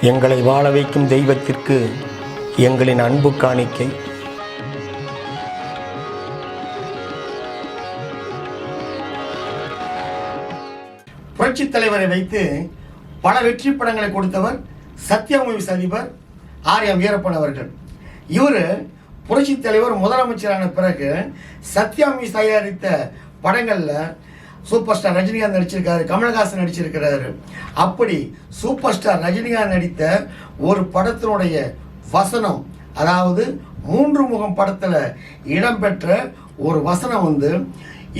எங்களை வாழ வைக்கும் தெய்வத்திற்கு எங்களின் அன்பு காணிக்கை. புரட்சித் தலைவரை வைத்து பல வெற்றி படங்களை கொடுத்தவர் சத்யா மூவிஸ் அதிபர் ஆர் எம் வீரப்பன் அவர்கள். இவர் புரட்சி தலைவர் முதலமைச்சரான பிறகு சத்யா மூவிஸ் தயாரித்த படங்களில் சூப்பர் ஸ்டார் ரஜினிகாந்த் நடிச்சிருக்காரு கமலஹாசன் நடிச்சிருக்கிறாரு. அப்படி சூப்பர் ஸ்டார் ரஜினிகாந்த் நடித்த ஒரு படத்தினுடைய வசனம் அதாவது மூன்று முகம் படத்தில் இடம்பெற்ற ஒரு வசனம் வந்து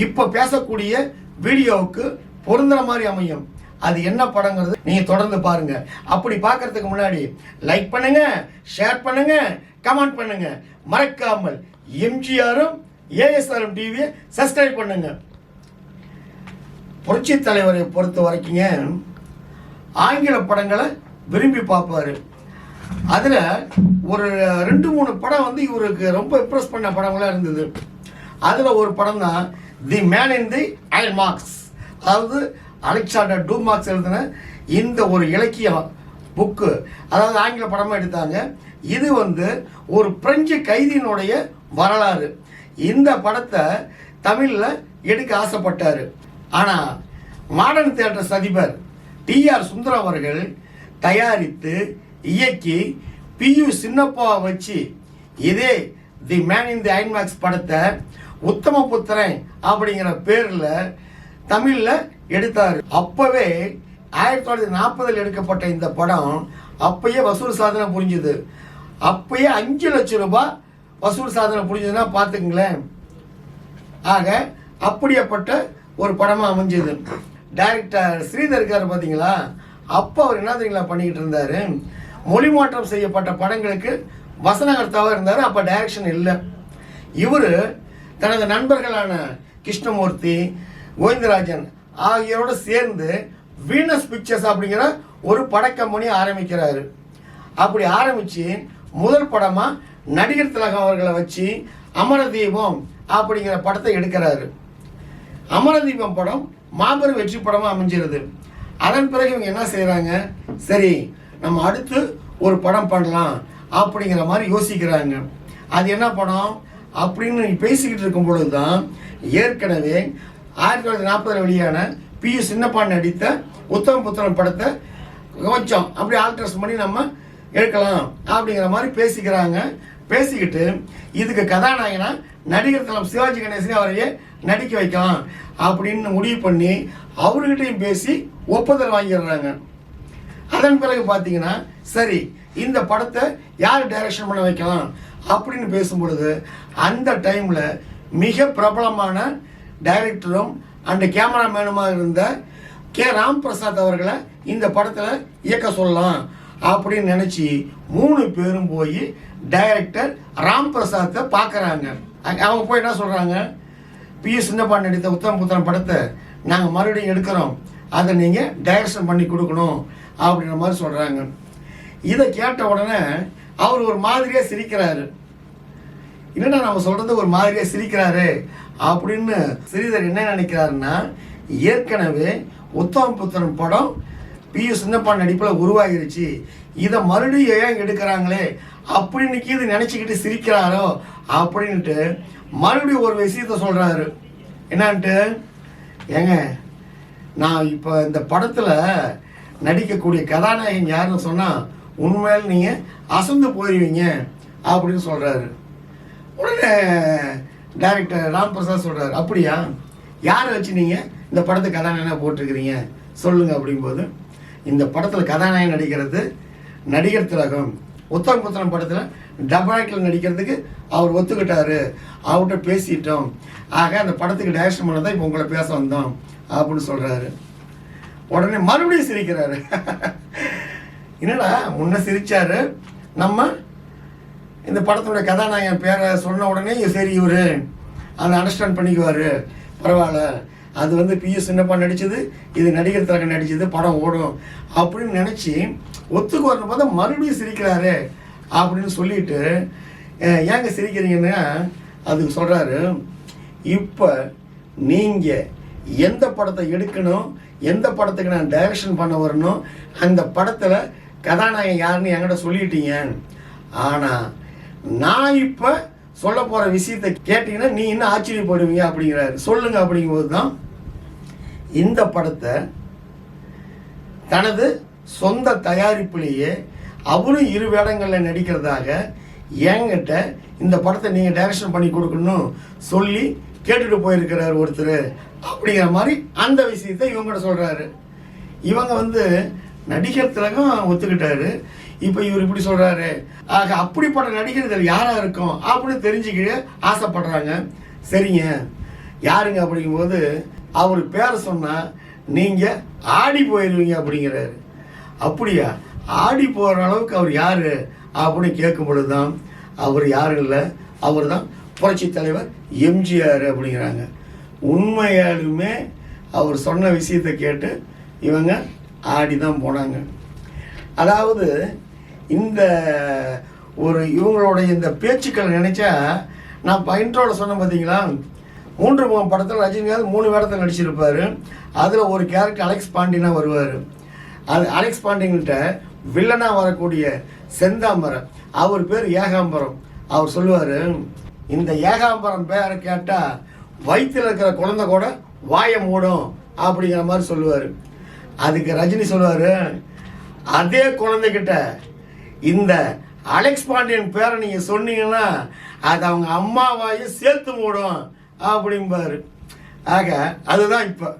இப்போ பேசக்கூடிய வீடியோவுக்கு பொருந்துற மாதிரி அமையும். அது என்ன படங்கிறது நீங்கள் தொடர்ந்து பாருங்க. அப்படி பார்க்கறதுக்கு முன்னாடி லைக் பண்ணுங்க ஷேர் பண்ணுங்க கமெண்ட் பண்ணுங்க. மறக்காமல் எம்ஜிஆரும் ஏஎஸ்ஆரும் டிவியை சப்ஸ்கிரைப் பண்ணுங்கள் புரட்சி தலைவரை பொறுத்த வரைக்குங்க ஆங்கில படங்களை விரும்பி பார்ப்பாரு. அதில் ஒரு ரெண்டு மூணு படம் வந்து இவருக்கு ரொம்ப இம்ப்ரெஸ் பண்ண படங்களாக இருந்தது. அதில் ஒரு படம் தான் தி மேன் இன் தி அயல் மார்க்ஸ் அதாவது அலெக்சாண்டர் டூ மார்க்ஸ் எழுதின இந்த ஒரு இலக்கியம் புக்கு அதாவது ஆங்கில படமாக எடுத்தாங்க. இது வந்து ஒரு பிரெஞ்சு கைதியினுடைய வரலாறு. இந்த படத்தை தமிழில் எடுக்க ஆசைப்பட்டார். ஆனால் மாடர்ன் தியேட்டர்ஸ் அதிபர் டிஆர் சுந்தரம் அவர்கள் தயாரித்து இயக்கி பியு சின்னப்பாவை வச்சு இதே தி மேன் இன் தி ஐன்மேக்ஸ் படத்தை உத்தமபுத்திரன் அப்படிங்கிற பேரில் தமிழில் எடுத்தார். அப்போவே ஆயிரத்தி தொள்ளாயிரத்தி நாற்பதில் எடுக்கப்பட்ட இந்த படம் அப்பயே வசூல் சாதனை புரிஞ்சுது. அப்பயே அஞ்சு லட்சம் ரூபாய் வசூல் சாதனை புரிஞ்சுதுன்னா பார்த்துக்குங்களேன். ஆக அப்படியேப்பட்ட ஒரு படமாக அமைஞ்சது. டைரக்டர் ஸ்ரீதர் இருக்கார் பார்த்தீங்களா அப்போ அவர் என்ன தெரியுங்களா பண்ணிக்கிட்டு இருந்தார்? மொழி மாற்றம் செய்யப்பட்ட படங்களுக்கு வசனகர்த்தாவாக இருந்தார் அப்போ டைரக்ஷன் இல்லை. இவர் தனது நண்பர்களான கிருஷ்ணமூர்த்தி கோவிந்தராஜன் ஆகியோரோடு சேர்ந்து வீனஸ் பிக்சர்ஸ் அப்படிங்கிற ஒரு படக்கம்பெனி ஆரம்பிக்கிறாரு. அப்படி ஆரம்பித்து முதல் படமாக நடிகர் திலகம் அவர்களை வச்சு அமரதீபம் அப்படிங்கிற படத்தை எடுக்கிறாரு. அமரதீபம் படம் மாபெரும் வெற்றி படமாக அமைஞ்சிருது. அதன் பிறகு இவங்க என்ன செய்கிறாங்க சரி நம்ம அடுத்து ஒரு படம் பண்ணலாம் அப்படிங்கிற மாதிரி யோசிக்கிறாங்க. அது என்ன படம்? அப்படின்னு பேசிக்கிட்டு இருக்கும் பொழுது தான் ஏற்கனவே ஆயிரத்தி தொள்ளாயிரத்தி நாற்பதில் வெளியான பி. யு சின்னப்பான் நடித்த உத்தம புத்திரன் படத்தை கொஞ்சம் அப்படி ஆல்ட்ரஸ் பண்ணி நம்ம எடுக்கலாம் அப்படிங்கிற மாதிரி பேசிக்கிறாங்க. பேசிக்கிட்டு இதுக்கு கதாநாயகனா நடிகர் தலம் சிவாஜி கணேசனே அவரையே நடிக்க வைக்கலாம் அப்படின்னு முடிவு பண்ணி அவர்கிட்டையும் பேசி ஒப்புதல் வாங்கிடுறாங்க. அதன் பிறகு பார்த்தீங்கன்னா சரி இந்த படத்தை யார் டைரக்ஷன் பண்ண வைக்கலாம் அப்படின்னு பேசும்பொழுது அந்த டைமில் மிக பிரபலமான டைரக்டரும் அந்த கேமராமேனுமாக இருந்த கே. ராம் பிரசாத் அவர்களை இந்த படத்தில் இயக்க சொல்லலாம் அப்படின்னு நினச்சி மூணு பேரும் போய் டைரக்டர் ராம் பிரசாத்தை பார்க்குறாங்க அவங்க போய் என்ன சொல்கிறாங்க பி. எஸ். சிந்தப்பா நடித்த உத்தம புத்திரன் படத்தை நாங்கள் மறுபடியும் எடுக்கிறோம். அதை நீங்கள் டைரக்ஷன் பண்ணி கொடுக்கணும் அப்படின்ற மாதிரி சொல்கிறாங்க இதை கேட்ட உடனே அவர் ஒரு மாதிரியாக சிரிக்கிறாரு. என்னடா நம்ம சொல்கிறது ஒரு மாதிரியாக சிரிக்கிறாரு அப்படின்னு ஸ்ரீதர் என்ன நினைக்கிறாருன்னா ஏற்கனவே உத்தம புத்திரன் படம் பி எஸ் நடிப்பில் உருவாகிருச்சு. இதை மறுபடியும் ஏன் எடுக்கிறாங்களே? அப்படின்னு இது நினச்சிக்கிட்டு சிரிக்கிறாரோ? அப்படின்ட்டு மறுபடியும் ஒரு விஷயத்த சொல்கிறாரு என்னான்ட்டு? ஏங்க நான் இப்போ இந்த படத்தில் நடிக்கக்கூடிய கதாநாயகன் யாருன்னு சொன்னால் உண்மையில் நீங்கள் அசந்து போயிடுவீங்க அப்படின்னு சொல்கிறாரு உடனே டைரக்டர் ராம் பிரசாத் சொல்கிறாரு அப்படியா? யாரை வச்சு நீங்கள் இந்த படத்தை கதாநாயகனாக போட்டிருக்கிறீங்க? சொல்லுங்கள் அப்படிங்கும்போது இந்த படத்தில் கதாநாயகன் நடிக்கிறது நடிகர் திலகம். உத்தம் புத்திரம் படத்தில் டபாக்கில் நடிக்கிறதுக்கு அவர் ஒத்துக்கிட்டாரு. அவர்கிட்ட பேசிட்டோம். ஆக அந்த படத்துக்கு டைரக்ஷன் பண்ணதான் இப்போ உங்களை பேச வந்தோம் அப்படின்னு சொல்கிறாரு உடனே மறுபடியும் சிரிக்கிறாரு. என்னடா முன்ன சிரிச்சாரு? நம்ம இந்த படத்தோட கதாநாயகன் பேரை சொன்ன உடனே சரி இவர் அதை அண்டர்ஸ்டாண்ட் பண்ணிக்குவார். பரவாயில்ல. அது வந்து பிஎஸ் சின்னப்பா நடித்தது இது நடிகர் திலகம் நடித்தது படம் ஓடும் அப்படின்னு நினச்சி ஒத்துக்கு வரணும் பார்த்தா மறுபடியும் சிரிக்கிறாரு அப்படின்னு சொல்லிட்டு ஏங்க சிரிக்கிறீங்கன்னா? அதுக்கு சொல்கிறாரு இப்போ நீங்கள் எந்த படத்தை எடுக்கணும் எந்த படத்துக்கு நான் டைரக்ஷன் பண்ண வரணும் அந்த படத்தில் கதாநாயகன் யாருன்னு என்கிட்ட சொல்லிட்டீங்க. ஆனால் நான் இப்போ சொல்ல போகிற விஷயத்தை கேட்டீங்கன்னா நீ இன்னும் ஆச்சரியப்படுவீங்க அப்படிங்கிறாரு. சொல்லுங்க அப்படிங்கும்போது தான் இந்த படத்தை தனது சொந்த தயாரிப்புலேயே அவரும் இரு வேடங்களில் நடிக்கிறதாக என்கிட்ட இந்த படத்தை நீங்கள் டைரக்ஷன் பண்ணி கொடுக்கணும் சொல்லி கேட்டுட்டு போயிருக்கிறார் ஒருத்தர் அப்படிங்கிற மாதிரி அந்த விஷயத்தை இவங்ககிட்ட சொல்கிறாரு இவங்க வந்து நடிகர் திலகம் ஒத்துக்கிட்டாரு. இப்போ இவர் இப்படி சொல்கிறாரு ஆக அப்படிப்பட்ட நடிகர் இதில் யாராக இருக்கும் அப்படின்னு தெரிஞ்சுக்கிட்டு ஆசைப்படுறாங்க. சரிங்க. யாருங்க அப்படிங்கும்போது அவர் பேரை சொன்னால் நீங்கள் ஆடி போயிடுவீங்க அப்படிங்கிறாரு. அப்படியா? ஆடி போகிற அளவுக்கு அவர் யார் அப்படின்னு கேட்கும் பொழுது தான் அவர் யாரும் இல்லை. அவர் தான் புரட்சி தலைவர் எம்ஜிஆர் அப்படிங்கிறாங்க. உண்மையாலுமே அவர் சொன்ன விஷயத்தை கேட்டு இவங்க ஆடி தான் போனாங்க. அதாவது இந்த ஒரு இவங்களுடைய இந்த பேச்சுக்களை நினைச்சா நான் பயின்றோட சொன்னேன் பார்த்தீங்களா மூன்று முகம் படத்தில் ரஜினிகாந்த் மூணு வேடத்தில் நடிச்சிருப்பார். அதில் ஒரு கேரக்டர் அலெக்ஸ் பாண்டினா வருவார். அது அலெக்ஸ் பாண்டிங்கிட்ட வில்லனாக வரக்கூடிய செந்தாம்பரம் அவர் பேர் ஏகாம்பரம். அவர் சொல்லுவார் இந்த ஏகாம்பரம் பேரை கேட்டால் வயிற்றில் இருக்கிற குழந்தை கூட வாயை மூடும் அப்படிங்கிற மாதிரி சொல்லுவார். அதுக்கு ரஜினி சொல்லுவார் அதே குழந்தைகிட்ட இந்த அலெக்ஸ் பாண்டியன் பேரை நீங்கள் சொன்னீங்கன்னா அது அவங்க அம்மாவாயும் சேர்த்து மூடும் அப்படிம்பாரு. ஆக அதுதான் இப்போ.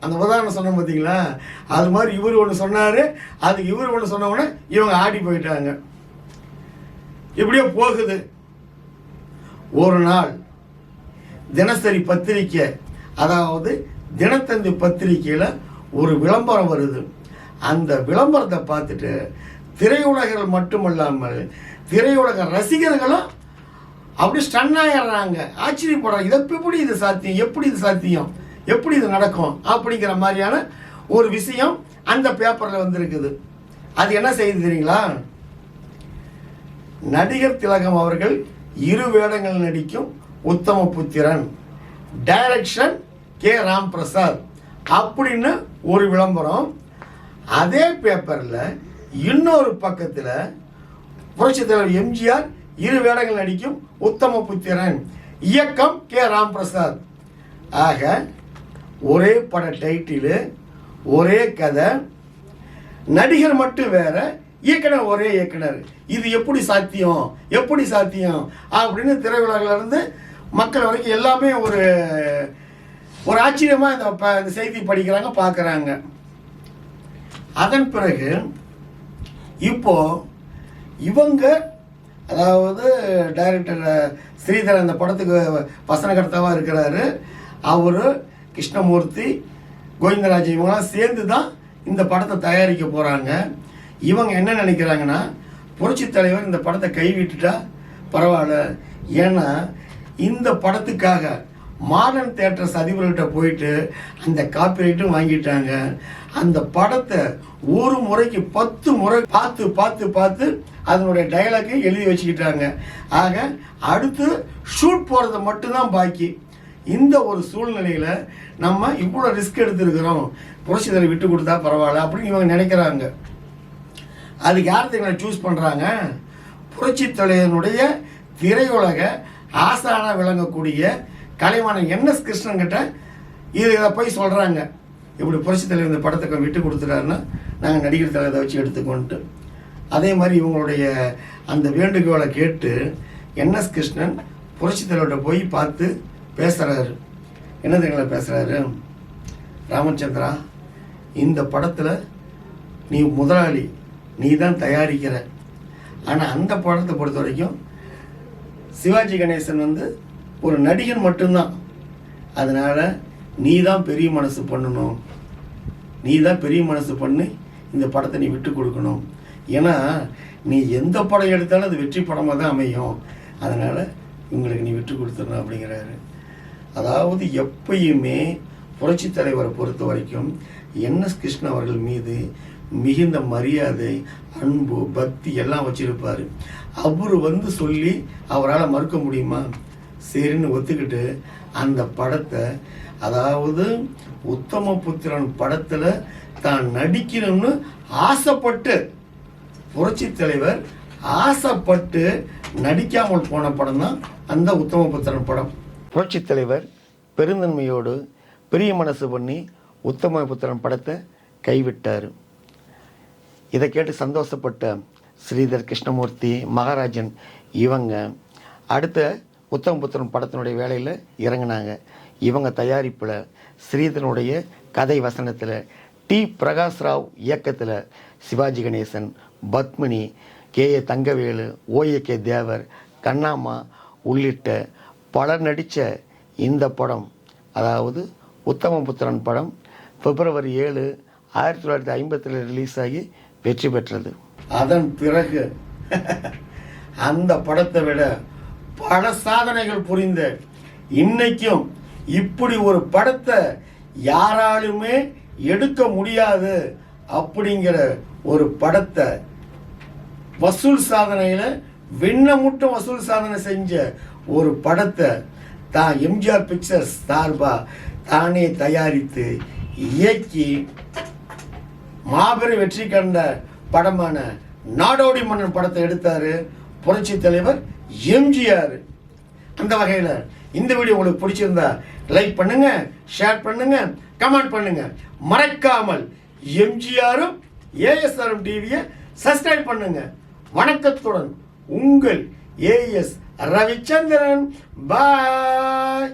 அந்த உதாரணம் சொன்ன பார்த்தீங்களா அது மாதிரி இவர் ஒன்று சொன்னார் அதுக்கு இவர் ஒன்று சொன்ன உடனே இவங்க ஆடி போயிட்டாங்க. இப்படியே போகுது. ஒரு நாள் தினசரி பத்திரிக்கை அதாவது தினத்தந்தி பத்திரிக்கையில் ஒரு விளம்பரம் வருது. அந்த விளம்பரத்தை பார்த்துட்டு திரையுலகர்கள் மட்டுமல்லாமல் திரையுலக ரசிகர்களும் அப்படி ஸ்டன் ஆகிடுறாங்க ஆச்சரியப்படுறாங்க. இதை எப்படி இது சாத்தியம்? எப்படி இது சாத்தியம்? எப்படி இது நடக்கும்? அப்படிங்கிற மாதிரியான ஒரு விஷயம் அந்த பேப்பரில் வந்திருக்குது. அது என்ன செய்யுது தெரியுங்களா? நடிகர் திலகம் அவர்கள் இரு வேடங்கள் நடிக்கும் உத்தம புத்திரன். Direction K Ram Prasad. அப்படின்னு ஒரு விளம்பரம். அதே பேப்பரில் இன்னொரு பக்கத்தில் புரட்சித் தலைவர் எம்ஜிஆர் இரு வேடங்கள் நடிக்கும் உத்தம புத்திரன். இயக்கம் கே. ராம் பிரசாத் ஆக ஒரே பட டைட்டிலு ஒரே கதை. நடிகர் மட்டும் வேற இயக்குனர் ஒரே இயக்குனர். இது எப்படி சாத்தியம்? எப்படி சாத்தியம்? அப்படின்னு திரையுலகிலிருந்து மக்கள் வரைக்கும் எல்லாமே ஒரு ஒரு ஆச்சரியமாக ப- இந்த செய்தி படிக்கிறாங்க பார்க்குறாங்க அதன் பிறகு இப்போ இவங்க அதாவது டைரக்டர் ஸ்ரீதர் அந்த படத்துக்கு வசனகர்த்தாவாக இருக்கிறாரு. அவர் கிருஷ்ணமூர்த்தி கோவிந்தராஜ் இவங்களாம் சேர்ந்து தான் இந்த படத்தை தயாரிக்க போகிறாங்க இவங்க என்ன நினைக்கிறாங்கன்னா புரட்சி தலைவர் இந்த படத்தை கைவிட்டுட்டா பரவாயில்ல. ஏன்னா இந்த படத்துக்காக மாடர்ன் தேட்டர்ஸ் அதிபர்கிட்ட போயிட்டு அந்த காப்பிரைட்டும் வாங்கிட்டாங்க. அந்த படத்தை ஒரு முறைக்கு பத்து முறை பார்த்து பார்த்து பார்த்து அதனுடைய டைலாக்கை எழுதி வச்சுக்கிட்டாங்க. ஆக அடுத்து ஷூட் போகிறது மட்டும்தான் பாக்கி. இந்த ஒரு சூழ்நிலையில் நம்ம இவ்வளோ ரிஸ்க் எடுத்துருக்கிறோம். புரட்சிதரை விட்டு கொடுத்தா பரவாயில்ல அப்படின்னு இவங்க நினைக்கிறாங்க. அதுக்கு யார் இவங்களை சூஸ் பண்ணுறாங்க புரட்சி தலைவனுடைய திரையுலக ஆசான விளங்கக்கூடிய கலைவாணன் என்எஸ் கிருஷ்ணன் கிட்ட இது இதை போய் சொல்கிறாங்க இப்படி புரட்சி தலைவர் இந்த படத்தை விட்டு கொடுத்துட்டாருன்னா நாங்கள் நடிகர் தலைவரை வச்சு எடுத்துக்கோன்ட்டு. அதே மாதிரி இவங்களுடைய அந்த வேண்டுகோளை கேட்டு என்எஸ் கிருஷ்ணன் புரட்சி தலைவர்கிட்ட போய் பார்த்து பேசுகிறாரு என்ன தெரியுங்களா பேசுகிறாரு ராமச்சந்திரா இந்த படத்தில் நீ முதலாளி நீ தான் தயாரிக்கிற. ஆனால் அந்த படத்தை பொறுத்த வரைக்கும் சிவாஜி கணேசன் வந்து ஒரு நடிகன் மட்டும்தான். அதனால் நீ தான் பெரிய மனசு பண்ணணும். நீ தான் பெரிய மனசு பண்ணி இந்த படத்தை நீ விட்டு கொடுக்கணும். ஏன்னா நீ எந்த படம் எடுத்தாலும் அது வெற்றி படமாக தான் அமையும். அதனால் இவங்களுக்கு நீ விட்டு கொடுத்துடணும் அப்படிங்கிறாரு. அதாவது எப்பயுமே புரட்சி தலைவரை பொறுத்த வரைக்கும் என்எஸ் கிருஷ்ணன் அவர்கள் மீது மிகுந்த மரியாதை அன்பு பக்தி எல்லாம் வச்சிருப்பாரு. அவர் வந்து சொல்லி அவரால் மறுக்க முடியுமா? சரின்னு ஒத்துக்கிட்டு அந்த படத்தை அதாவது உத்தம புத்திரன் படத்தில் தான் நடிக்கணும்னு ஆசைப்பட்டு புரட்சி தலைவர் ஆசைப்பட்டு நடிக்காமல் போன படம் தான் அந்த உத்தமபுத்திரன் படம். புரட்சி தலைவர் பெருந்தன்மையோடு பெரிய மனசு பண்ணி உத்தம புத்திரன் படத்தை கைவிட்டார். இதை கேட்டு சந்தோஷப்பட்ட ஸ்ரீதர் கிருஷ்ணமூர்த்தி மகாராஜன் இவங்க அடுத்த உத்தமபுத்திரன் படத்தினுடைய வேலையில் இறங்கினாங்க. இவங்க தயாரிப்பில் ஸ்ரீதனுடைய கதை வசனத்தில் டி. பிரகாஷ் ராவ் இயக்கத்தில் Sivaji Ganesan Padmini K. A. Thangavelu OA K. Devar கண்ணாமா உள்ளிட்ட பலர் நடித்த இந்த படம் அதாவது உத்தமபுத்திரன் படம் பிப்ரவரி ஏழு ஆயிரத்தி தொள்ளாயிரத்தி ஐம்பத்தில் ரிலீஸ் ஆகி வெற்றி பெற்றது. அதன் பிறகு அந்த படத்தை விட பல சாதனைகள் புரிந்த இன்னைக்கும் இப்படி ஒரு படத்தை யாராலுமே எடுக்க முடியாது அப்படிங்கிற ஒரு படத்தை வசூல் சாதனையில விண்ணமுட்டும் வசூல் சாதனை செஞ்ச ஒரு படத்தை தான் எம்ஜிஆர் பிக்சர்ஸ் சார்பா தானே தயாரித்து இயக்கி மாபெரும் வெற்றி கண்ட படமான நாடோடி மன்னன் படத்தை எடுத்தாரு புரட்சி தலைவர் எம்ஜிஆர். அந்த வகையில் இந்த வீடியோ உங்களுக்கு பிடிச்சிருந்தா லைக் பண்ணுங்க ஷேர் பண்ணுங்க கமெண்ட் பண்ணுங்க. மறக்காமல் எம்ஜிஆரும் ஏஎஸ்ஆரும் டிவியை சப்ஸ்கிரைப் பண்ணுங்க. வணக்கத்துடன் உங்கள் ஏஎஸ் ரவிச்சந்திரன் பாய்